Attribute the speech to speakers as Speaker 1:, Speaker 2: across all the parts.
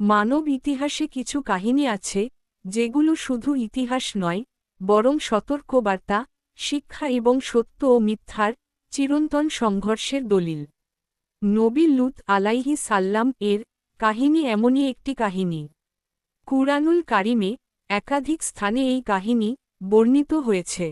Speaker 1: মানব ইতিহাসে কিছু কাহিনী আছে, যেগুলো শুধু ইতিহাস নয়, বরং সতর্কবার্তা, শিক্ষা এবং সত্য ও মিথ্যার চিরন্তন সংঘর্ষের দলিল। নবী লুত আলাইহি সাল্লাম এর কাহিনী এমনই একটি কাহিনী। কুরআনুল কারিমে একাধিক স্থানে এই কাহিনী বর্ণিত হয়েছে,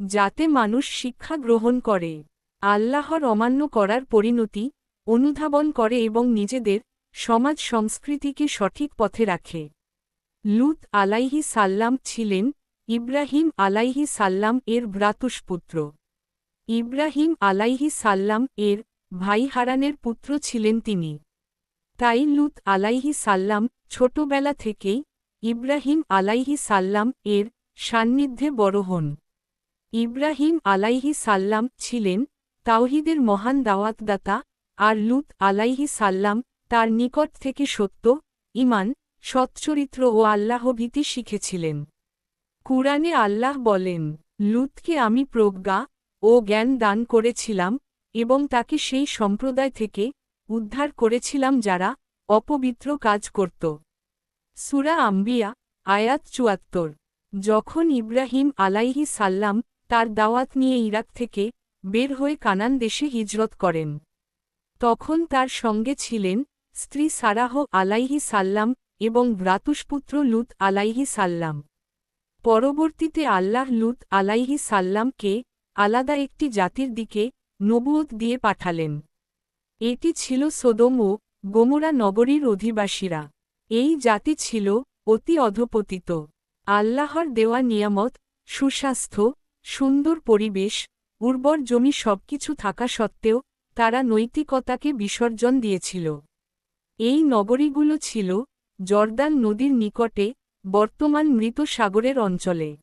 Speaker 1: যাতে মানুষ শিক্ষা গ্রহণ করে, আল্লাহর অমান্য করার পরিণতি অনুধাবন করে এবং নিজেদের সমাজ সংস্কৃতিকে সঠিক পথে রাখে। লুত আলাইহি সাল্লাম ছিলেন ইব্রাহিম আলাইহি সাল্লাম এর ভ্রাতুষ্পুত্র। ইব্রাহিম আলাইহি সাল্লাম এর ভাই হারানের পুত্র ছিলেন তিনি। তাই লুত আলাইহি সাল্লাম ছোটবেলা থেকেই ইব্রাহিম আলাইহি সাল্লাম এর সান্নিধ্যে বড় হন। ইব্রাহিম আলাইহি সাল্লাম ছিলেন তাওহিদের মহান দাওয়াতদাতা আর লুত আলাইহি সাল্লাম তার নিকট থেকে সত্য ইমান সচ্চরিত্র ও আল্লাহভীতি শিখেছিলেন। কুরআনে আল্লাহ বলেন, লুতকে আমি প্রজ্ঞা ও জ্ঞান দান করেছিলাম এবং তাকে সেই সম্প্রদায় থেকে উদ্ধার করেছিলাম যারা অপবিত্র কাজ করত। সুরা আম্বিয়া, আয়াত চুয়াত্তর। যখন ইব্রাহিম আলাইহি সাল্লাম তার দাওয়াত নিয়ে ইরাক থেকে বের হয়ে কানান দেশে হিজরত করেন, তখন তার সঙ্গে ছিলেন স্ত্রী সারাহ আলাইহি সাল্লাম এবং ভ্রাতুষ্পুত্র লুত আলাইহি সাল্লাম। পরবর্তীতে আল্লাহ লুত আলাইহি সাল্লামকে আলাদা একটি জাতির দিকে নবুয়ত দিয়ে পাঠালেন। এটি ছিল সোদম ও গোমরা নগরীর অধিবাসীরা। এই জাতি ছিল অতি অধপতিত। আল্লাহর দেওয়া নিয়ামত, সুস্বাস্থ্য, সুন্দর পরিবেশ, উর্বর জমি সবকিছু থাকা সত্ত্বেও তারা নৈতিকতাকে বিসর্জন দিয়েছিল। এই নগরীগুলো ছিল জর্দান নদীর নিকটে বর্তমান মৃত সাগরের অঞ্চলে।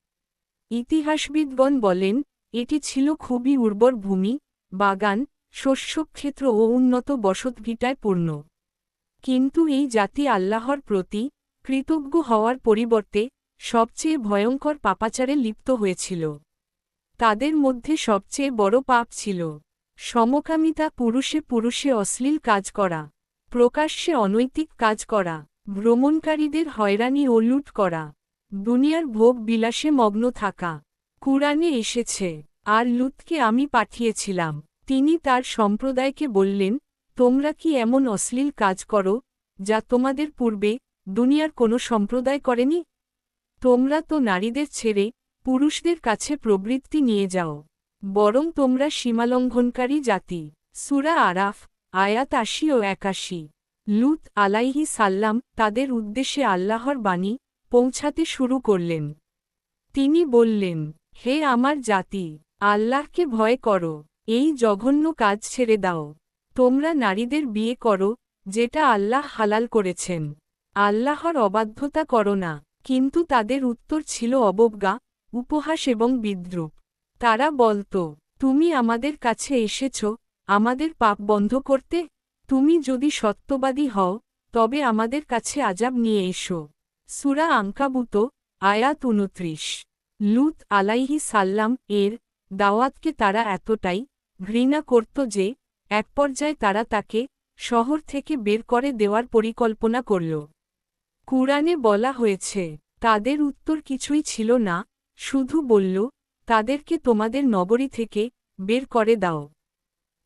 Speaker 1: ইতিহাসবিদগণ বলেন, এটি ছিল খুবই উর্বর ভূমি, বাগান, শস্যক্ষেত্র ও উন্নত বসতভিটায় পূর্ণ। কিন্তু এই জাতি আল্লাহর প্রতি কৃতজ্ঞ হওয়ার পরিবর্তে সবচেয়ে ভয়ঙ্কর পাপাচারে লিপ্ত হয়েছিল। তাদের মধ্যে সবচেয়ে বড় পাপ ছিল সমকামিতা, পুরুষে পুরুষে অশ্লীল কাজ করা। প্রকাশ্যে অনৈতিক কাজ করা, ভ্রমণকারীদের হয়রানি ও লুট করা, দুনিয়ার ভোগ বিলাসে মগ্ন থাকা। কুরআনে এসেছে, আর লুতকে আমি পাঠিয়েছিলাম। তিনি তার সম্প্রদায়কে বললেন, তোমরা কি এমন অশ্লীল কাজ করো, যা তোমাদের পূর্বে দুনিয়ার কোনো সম্প্রদায় করেনি? তোমরা তো নারীদের ছেড়ে পুরুষদের কাছে প্রবৃত্তি নিয়ে যাও। বরং তোমরা সীমালঙ্ঘনকারী জাতি। সুরা আরাফ আয়াত আশি ও একাশি। লুত আলাইহি সাল্লাম তাদের উদ্দেশ্যে আল্লাহর বাণী পৌঁছাতে শুরু করলেন। তিনি বললেন, হে আমার জাতি, আল্লাহকে ভয় করো, এই জঘন্য কাজ ছেড়ে দাও। তোমরা নারীদের বিয়ে করো, যেটা আল্লাহ হালাল করেছেন। আল্লাহর অবাধ্যতা করো না, কিন্তু তাদের উত্তর ছিল অবজ্ঞা, উপহাস এবং বিদ্রুপ। তারা বলত, তুমি আমাদের কাছে এসেছ আমাদের পাপ বন্ধ করতে, তুমি যদি সত্যবাদী হও, তবে আমাদের কাছে আজাব নিয়ে এসো। সুরা আঙ্কাবুত আয়াত উনত্রিশ লুত আলাইহি সাল্লাম এর দাওয়াতকে তারা এতটাই ঘৃণা করত যে, এক পর্যায়ে তারা তাকে শহর থেকে বের করে দেওয়ার পরিকল্পনা করল। কুরআনে বলা হয়েছে, তাদের উত্তর কিছুই ছিল না, শুধু বলল, তাদেরকে তোমাদের নগরী থেকে বের করে দাও।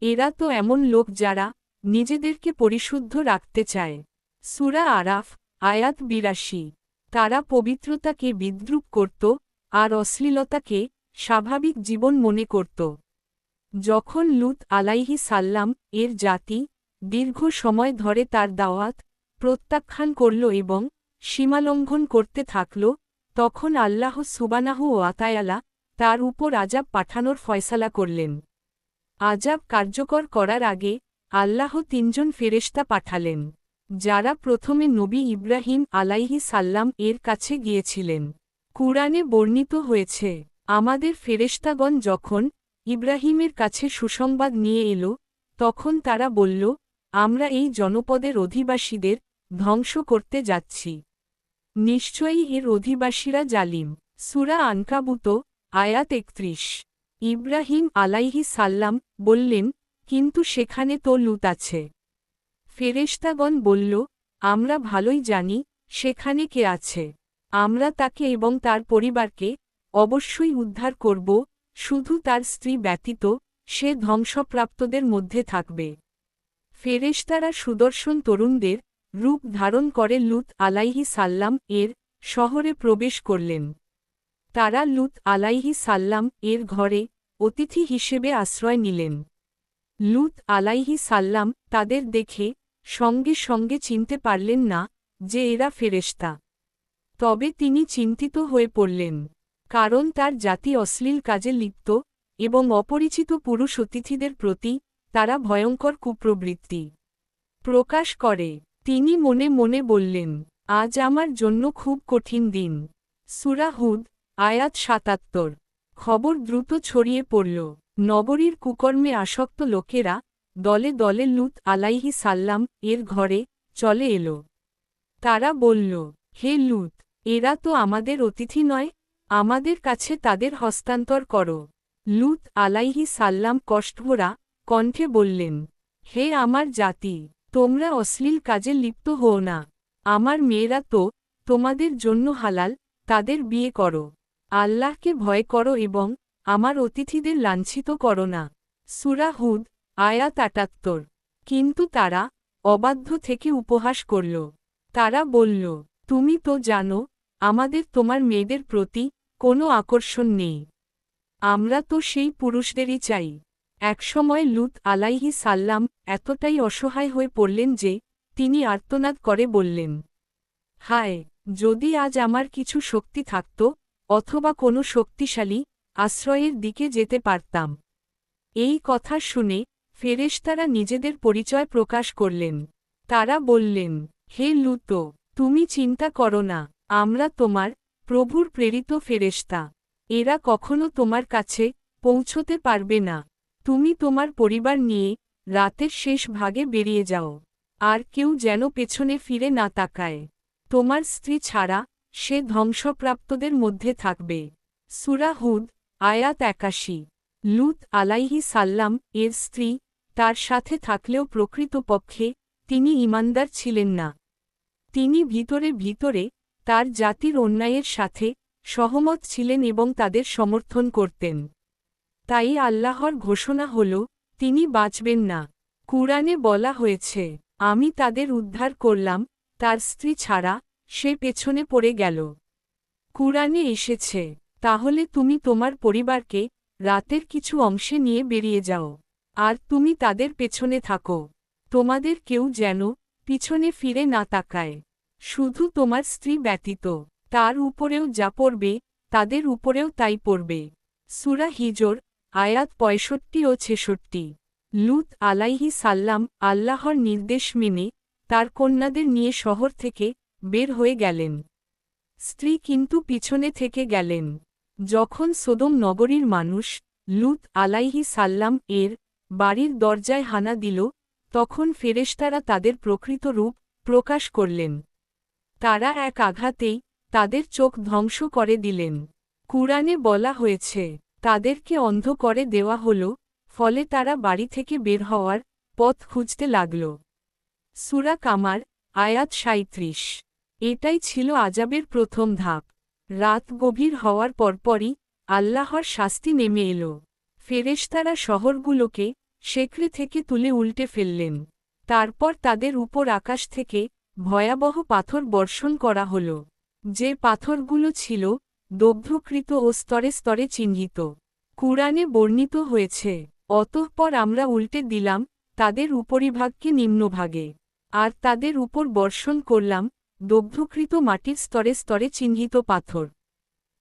Speaker 1: এরা তো এমন লোক যারা নিজেদেরকে পরিশুদ্ধ রাখতে চায়। সুরা আরাফ, আয়াত বিরাশি। তারা পবিত্রতাকে বিদ্রুপ করত আর অশ্লীলতাকে স্বাভাবিক জীবন মনে করত। যখন লুত আলাইহি সাল্লাম এর জাতি দীর্ঘ সময় ধরে তার দাওয়াত প্রত্যাখ্যান করল এবং সীমালঙ্ঘন করতে থাকল, তখন আল্লাহ সুবানাহ ও আতায়ালা তার উপর আজাব পাঠানোর ফয়সালা করলেন। আজাব কার্যকর করার আগে আল্লাহ তিনজন ফেরেশতা পাঠালেন, যারা প্রথমে নবী ইব্রাহিম আলাইহি সাল্লাম এর কাছে গিয়েছিলেন। কুরআনে বর্ণিত হয়েছে, আমাদের ফেরেশতাগণ যখন ইব্রাহিমের কাছে সুসংবাদ নিয়ে এলো, তখন তারা বলল, আমরা এই জনপদের অধিবাসীদের ধ্বংস করতে যাচ্ছি। নিশ্চয়ই এর অধিবাসীরা জালিম। সুরা আনকাবুত, আয়াত একত্রিশ। ইব্রাহিম আলাইহি সাল্লাম বললেন, কিন্তু সেখানে তো লুত আছে। ফেরেশতাগণ বলল, আমরা ভালোই জানি, সেখানে কে আছে। আমরা তাকে এবং তার পরিবারকে অবশ্যই উদ্ধার করব, শুধু তার স্ত্রী ব্যতীত সে ধ্বংসপ্রাপ্তদের মধ্যে থাকবে। ফেরেশতারা সুদর্শন তরুণদের রূপ ধারণ করে লুত আলাইহি সাল্লাম এর শহরে প্রবেশ করলেন। তারা লুত আলাইহি সাল্লাম এর ঘরে অতিথি হিসেবে আশ্রয় নিলেন। লুত আলাইহি সাল্লাম তাদের দেখে সঙ্গে সঙ্গে চিনতে পারলেন না যে এরা ফেরেশতা। তবে তিনি চিন্তিত হয়ে পড়লেন, কারণ তার জাতি অশ্লীল কাজে লিপ্ত এবং অপরিচিত পুরুষ অতিথিদের প্রতি তারা ভয়ঙ্কর কুপ্রবৃত্তি প্রকাশ করে। তিনি মনে মনে বললেন, আজ আমার জন্য খুব কঠিন দিন। সুরাহুদ আয়াত সাতাত্তর। খবর দ্রুত ছড়িয়ে পড়ল। নগরীর কুকর্মে আসক্ত লোকেরা দলে দলে লুত আলাইহি সাল্লাম এর ঘরে চলে এল। তারা বলল, হে লুত, এরা তো আমাদের অতিথি নয়, আমাদের কাছে তাদের হস্তান্তর করো। লুত আলাইহি সাল্লাম কষ্টভরা কণ্ঠে বললেন, হে আমার জাতি, তোমরা অশ্লীল কাজে লিপ্ত হও না। আমার মেয়েরা তো তোমাদের জন্য হালাল, তাদের বিয়ে করো। আল্লাহকে ভয় করো এবং আমার অতিথিদের লাঞ্ছিত করো না। সুরাহুদ আয়াত আটাত্তর। কিন্তু তারা অবাধ্য থেকে উপহাস করল। তারা বলল, তুমি তো জানো, আমাদের তোমার মেয়েদের প্রতি কোনো আকর্ষণ নেই। আমরা তো সেই পুরুষদেরই চাই। একসময় লুত আলাইহি সাল্লাম এতটাই অসহায় হয়ে পড়লেন যে তিনি আর্তনাদ করে বললেন, হায়, যদি আজ আমার কিছু শক্তি থাকত অথবা কোনো শক্তিশালী আশ্রয়ের দিকে যেতে পারতাম। এই কথা শুনে ফেরেশতারা নিজেদের পরিচয় প্রকাশ করলেন। তারা বললেন, হে লুত, তুমি চিন্তা করো না, আমরা তোমার প্রভুর প্রেরিত ফেরেশতা। এরা কখনো তোমার কাছে পৌঁছতে পারবে না। তুমি তোমার পরিবার নিয়ে রাতের শেষ ভাগে বেরিয়ে যাও। আর কেউ যেন পেছনে ফিরে না তাকায়। তোমার স্ত্রী ছাড়া সে ধ্বংসপ্রাপ্তদের মধ্যে থাকবে। সুরাহুদ আয়াত একাশি। লুত আলাইহি সাল্লাম এর স্ত্রী, তার সাথে থাকলেও প্রকৃতপক্ষে তিনি ইমানদার ছিলেন না। তিনি ভিতরে ভিতরে তার জাতির অন্যায়ের সাথে সহমত ছিলেন এবং তাদের সমর্থন করতেন। তাই আল্লাহর ঘোষণা হল, তিনি বাঁচবেন না। কুরআনে বলা হয়েছে, আমি তাদের উদ্ধার করলাম, তার স্ত্রী ছাড়া সে পেছনে পড়ে গেল। কুরআনে এসেছে, তাহলে তুমি তোমার পরিবারকে রাতের কিছু অংশে নিয়ে বেরিয়ে যাও, আর তুমি তাদের পেছনে থাকো। তোমাদের কেউ যেন পিছনে ফিরে না তাকায়। শুধু তোমার স্ত্রী ব্যতীত, তার উপরেও যা পড়বে, তাদের উপরেও তাই পড়বে। সুরা হিজোর, আয়াত পঁয়ষট্টি ও ছেষট্টি। লুত আলাইহি সাল্লাম আল্লাহর নির্দেশ মেনে তার কন্যাদের নিয়ে শহর থেকে বের হয়ে গেলেন। স্ত্রী কিন্তু পিছনে থেকে গেলেন। যখন সোদম নগরীর মানুষ লুত আলাইহি সাল্লাম এর বাড়ির দরজায় হানা দিল, তখন ফেরেশতারা তাদের প্রকৃত রূপ প্রকাশ করলেন। তারা এক আঘাতেই তাদের চোখ ধ্বংস করে দিলেন। কুরআনে বলা হয়েছে, তাদেরকে অন্ধ করে দেওয়া হল, ফলে তারা বাড়ি থেকে বের হওয়ার পথ খুঁজতে লাগল। সুরা কামার, আয়াত সাঁত্রিশ এটাই ছিল আজাবের প্রথম ধাপ। রাত গভীর হওয়ার পরপরই আল্লাহর শাস্তি নেমে এল। ফেরেশতারা শহরগুলোকে শেকড়ে থেকে তুলে উল্টে ফেললেন। তারপর তাদের উপর আকাশ থেকে ভয়াবহ পাথর বর্ষণ করা হল। যে পাথরগুলো ছিল দগ্ধকৃত ও স্তরে স্তরে চিহ্নিত। কুরআনে বর্ণিত হয়েছে, অতঃপর আমরা উল্টে দিলাম তাদের উপরিভাগকে নিম্নভাগে। আর তাদের উপর বর্ষণ করলাম দগ্ধকৃত মাটির স্তরে স্তরে চিহ্নিত পাথর।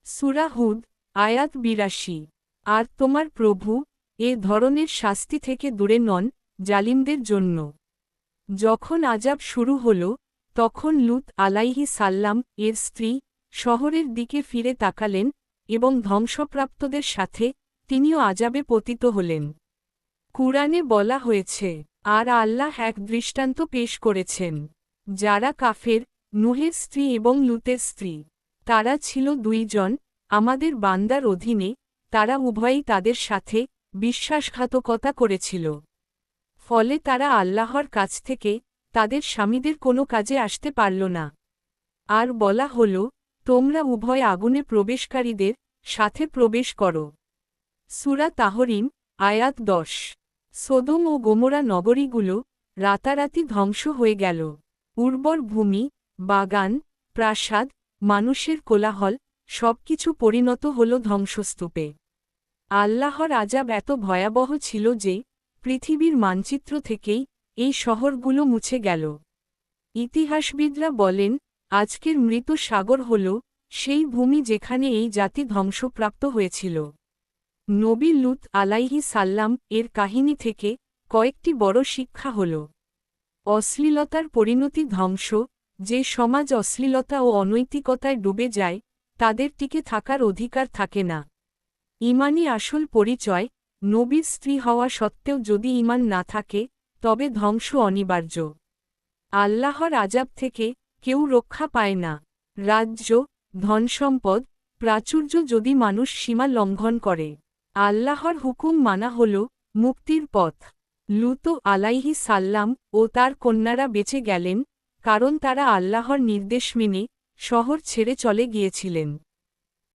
Speaker 1: সুরাহুদ আয়াত বিরাশি। আর তোমার প্রভু, এ ধরনের শাস্তি থেকে দূরে নন, জালিমদের জন্য। যখন আজাব শুরু হল, তখন লুত আলাইহি সাল্লাম, এর স্ত্রী, শহরের দিকে ফিরে তাকালেন এবং ধ্বংসপ্রাপ্তদের সাথে তিনিও আজাবে পতিত হলেন। কুরআনে বলা হয়েছে, আর আল্লাহ এক দৃষ্টান্ত পেশ করেছেন, যারা কাফের নুহের স্ত্রী এবং লুতের স্ত্রী। তারা ছিল দুইজন, আমাদের বান্দার অধীনে, তারা উভয়ই তাদের সাথে বিশ্বাসঘাতকতা করেছিল। ফলে তারা আল্লাহর কাছ থেকে তাদের স্বামীদের কোনো কাজে আসতে পারল না। আর বলা হল, তোমরা উভয় আগুনে প্রবেশকারীদের সাথে প্রবেশ করো। সুরা তাহরিম, আয়াত দশ। সোদম ও গোমরা নগরীগুলো রাতারাতি ধ্বংস হয়ে গেল। উর্বর ভূমি বাগান, প্রাসাদ, মানুষের কোলাহল, সবকিছু পরিণত হল ধ্বংসস্তূপে। আল্লাহর আজাব এত ভয়াবহ ছিল যে, পৃথিবীর মানচিত্র থেকেই এই শহরগুলো মুছে গেল। ইতিহাসবিদরা বলেন, আজকের মৃত সাগর হল সেই ভূমি যেখানে এই জাতি ধ্বংসপ্রাপ্ত হয়েছিল। নবী লুত আলাইহি সাল্লাম এর কাহিনী থেকে কয়েকটি বড় শিক্ষা হল। অশ্লীলতার পরিণতি ধ্বংস যে সমাজ অশ্লীলতা ও অনৈতিকতায় ডুবে যায়, তাদের টিকে থাকার অধিকার থাকে না। ইমানই আসল পরিচয়, নবীর স্ত্রী হওয়া সত্ত্বেও যদি ইমান না থাকে, তবে ধ্বংস অনিবার্য। আল্লাহর আজাব থেকে কেউ রক্ষা পায় না। রাজ্য, ধনসম্পদ, প্রাচুর্য যদি মানুষ সীমা লঙ্ঘন করে, আল্লাহর হুকুম মানা হল মুক্তির পথ। লুতো আলাইহি সাল্লাম ও তার কন্যারা বেঁচে গেলেন কারণ তারা আল্লাহর নির্দেশ মেনে শহর ছেড়ে চলে গিয়েছিলেন।